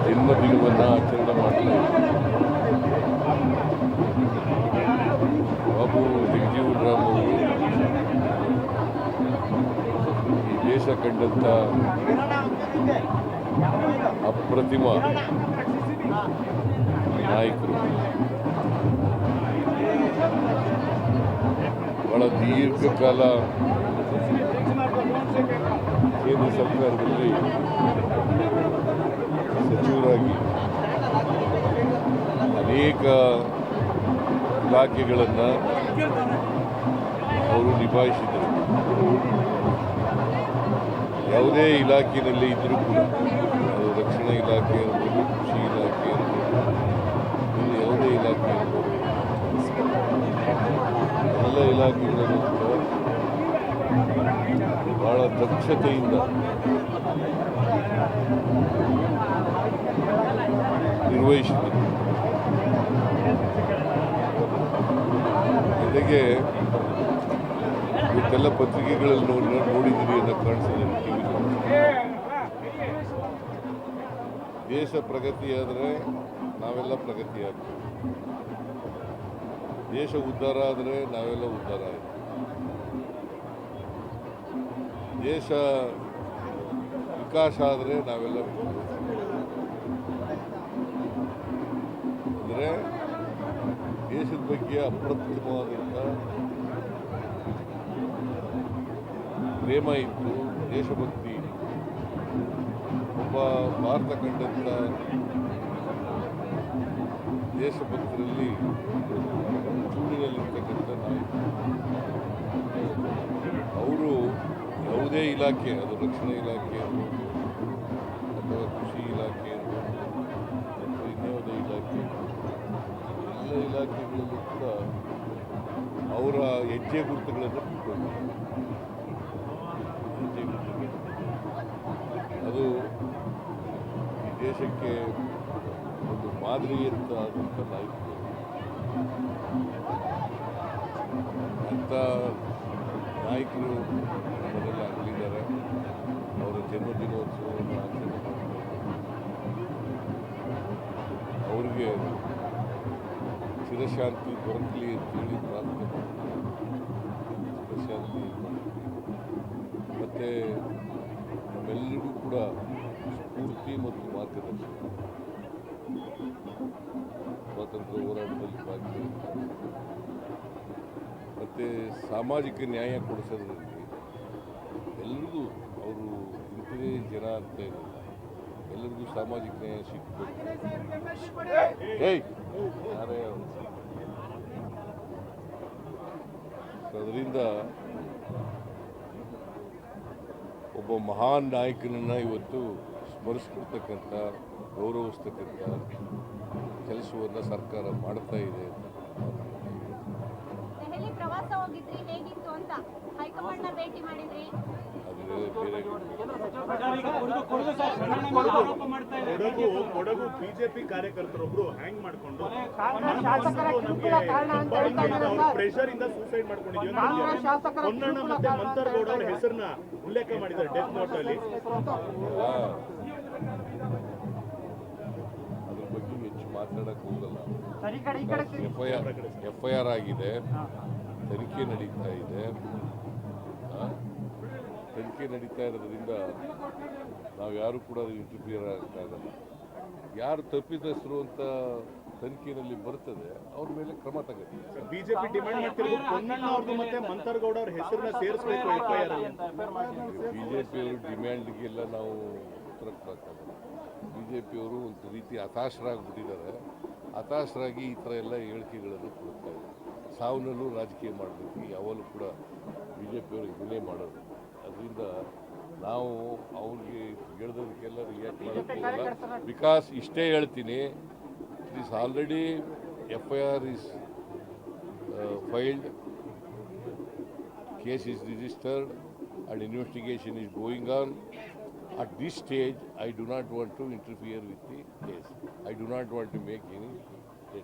ಜನ್ಮದಿನವನ್ನು ಆಚರಣೆ ಮಾಡ್ತಾ ಬಾಬು ಜಗಜೀವನರಾಮ್ ಅವರು ಈ ದೇಶ ಕಂಡಂಥ ಅಪ್ರತಿಮ ನಾಯಕರು. ಬಹಳ ದೀರ್ಘಕಾಲ ಕೇಂದ್ರ ಸರ್ಕಾರದಲ್ಲಿ ಸಚಿವರಾಗಿ ಅನೇಕ ಇಲಾಖೆಗಳನ್ನು ಅವರು ನಿಭಾಯಿಸಿದರು. ಯಾವುದೇ ಇಲಾಖೆಯಲ್ಲಿ ಇದ್ದರೂ ಕೂಡ ರಕ್ಷಣಾ ಇಲಾಖೆ ಇರ್ಬೋದು ಕೃಷಿ ಇಲಾಖೆ ಇರ್ಬೋದು ಯಾವುದೇ ಇಲಾಖೆ ಇರ್ಬೋದು ಎಲ್ಲ ಇಲಾಖೆಗಳನ್ನು ಕೂಡ ಬಹಳ ದಕ್ಷತೆಯಿಂದ ನಿರ್ವಹಿಸಿದರು ಜೊತೆಗೆ ಇವತ್ತೆಲ್ಲ ಪತ್ರಿಕೆಗಳಲ್ಲಿ ನೋಡಿ ನೋಡಿದ್ದೀರಿ ಅಂತ ಕಾಣಿಸಿದೆ ದೇಶ ಪ್ರಗತಿಯಾದರೆ ನಾವೆಲ್ಲ ಪ್ರಗತಿಯಾಗ್ತೀವಿ ದೇಶ ಉದ್ಧಾರ ಆದರೆ ನಾವೆಲ್ಲ ಉದ್ಧಾರ ಆಯ್ತು ದೇಶ ವಿಕಾಸ ಆದರೆ ನಾವೆಲ್ಲ ಬಗ್ಗೆ ಅಪ್ರತಿಮವಾದಂಥ ಪ್ರೇಮ ಇತ್ತು, ದೇಶಭಕ್ತಿ. ಒಬ್ಬ ಭಾರತ ಕಂಡಂಥ ದೇಶಭಕ್ತರಲ್ಲಿ ಚೂಡಿನಲ್ಲಿರ್ತಕ್ಕಂಥ ನಾಯಕ ಅವರು ಯಾವುದೇ ಇಲಾಖೆ, ಅದು ರಕ್ಷಣಾ ಇಲಾಖೆ ಅವರ ಹೆಜ್ಜೆ ಗುರುತುಗಳನ್ನು ಅದು ಈ ದೇಶಕ್ಕೆ ಒಂದು ಮಾದರಿ ಅಂತ ನಾಯಕರು ಅಂಥ ನಾಯಕರು ನಮ್ಮನ್ನೆಲ್ಲ ಆಗಲಿದ್ದಾರೆ ಅವರ ಜನ್ಮದಿನೋತ್ಸವವನ್ನು ಆಚರಣೆ ಅವರಿಗೆ ಚಿರಶಾಂತಿ ದೊರಕಲಿ ಅಂತೇಳಿ ಪ್ರಾರ್ಥನೆ ಚಿರಶಾಂತಿ ಮತ್ತು ನಮ್ಮೆಲ್ಲರಿಗೂ ಕೂಡ ಸ್ಫೂರ್ತಿ ಮತ್ತು ಮಾರ್ಗದರ್ಶನ. ಸ್ವಾತಂತ್ರ್ಯ ಹೋರಾಟದಲ್ಲಿ ಭಾಗಿ ಮತ್ತು ಸಾಮಾಜಿಕ ನ್ಯಾಯ ಕೊಡಿಸೋದ್ರಲ್ಲಿ ಎಲ್ರಿಗೂ ಅವರು ಇಂಥದೇ ಜನ ಅಂತ ಇರಲ್ಲ ಎಲ್ಲರಿಗೂ ಸಾಮಾಜಿಕ ನ್ಯಾಯ ಸಿಗ್ಬೇಕು ಅದರಿಂದ ಒಬ್ಬ ಮಹಾನ್ ನಾಯಕನನ್ನು ಇವತ್ತು ಸ್ಮರಿಸ್ಕೊಡ್ತಕ್ಕಂಥ ಗೌರವಿಸ್ತಕ್ಕಂಥ ಕೆಲಸವನ್ನು ಸರ್ಕಾರ ಮಾಡ್ತಾ ಇದೆ ಅಂತ ಕೊಡಗು ಕೊಡಗು ಬಿಜೆಪಿ ಕಾರ್ಯಕರ್ತರೊಬ್ರು ಹ್ಯಾಂಗ್ ಮಾಡ್ಕೊಂಡು ಪ್ರೆಷರ್ ಇಂದ ಸೂಸೈಡ್ ಮಾಡ್ಕೊಂಡಿದ್ದೀವಿ. ಹೊನ್ನಣ್ಣ ಮತ್ತೆ ಮಂತರ್ಗೌಡ ಅವ್ರ ಹೆಸರನ್ನ ಉಲ್ಲೇಖ ಮಾಡಿದ್ದಾರೆ ಡೆತ್ ನೋಟ್ ಅಲ್ಲಿ. ಅದ್ರ ಬಗ್ಗೆ ಹೆಚ್ಚು ಮಾತಾಡಕ್ ಹೋಗಲ್ಲ. F I R F I R ಆಗಿದೆ. ತನಿಖೆ ನಡೀತಾ ಇದೆ? ತನಿಖೆ ನಡೀತಾ ಇರೋದ್ರಿಂದ ನಾವು ಯಾರು ಕೂಡ ಇಂಟರ್ಫಿಯರ್ ಆಗಕ್ಕಾಗಲ್ಲ ಯಾರು ತಪ್ಪಿತಸ್ಥರು ಅಂತ ತನಿಖೆಯಲ್ಲಿ ಬರ್ತದೆ ಅವ್ರ ಮೇಲೆ ಕ್ರಮ ತಗತ್ತೆ ಬಿಜೆಪಿ ಡಿಮ್ಯಾಂಡ್ ಮಾಡ್ತಿರೋದು ಪೊನ್ನಣ್ಣ ಅವ್ರದ್ದು ಮತ್ತೆ ಮಂತರ್ಗೌಡ ಅವ್ರ ಹೆಸರನ್ನ ಸೇರಿಸಬೇಕು ಎಫ್ಐಆರ್ ಬಿಜೆಪಿಯವರು ಡಿಮ್ಯಾಂಡ್ಗೆಲ್ಲ ನಾವು ಉತ್ತರ ಕೊಡೋಕ್ಕಾಗಲ್ಲ. ಬಿ ಜೆ ಪಿಯವರು ಒಂದು ರೀತಿ ಹತಾಶರಾಗ್ಬಿಟ್ಟಿದ್ದಾರೆ. ಹತಾಶರಾಗಿ ಈ ಥರ ಎಲ್ಲ ಹೇಳಿಕೆಗಳನ್ನು ಕೊಡ್ತಾ ಇದ್ದಾರೆ. ಸಾವಿನಲ್ಲೂ ರಾಜಕೀಯ ಮಾಡಬೇಕು ಯಾವಾಗಲೂ ಕೂಡ ಬಿಜೆಪಿಯವರು ಇದನ್ನೇ ಮಾಡೋದು. ಅದರಿಂದ ನಾವು ಅವ್ರಿಗೆ ಹೇಳ್ದದಕ್ಕೆಲ್ಲ ರಿಯಾಕ್ಟ್ ಮಾಡೋಕ್ಕಿಲ್ಲ. ಬಿಕಾಸ್ ಇಷ್ಟೇ ಹೇಳ್ತೀನಿ it is already F I R is filed case registered and investigation investigation going on at this stage I do not want to interfere with the case I do not want to make any any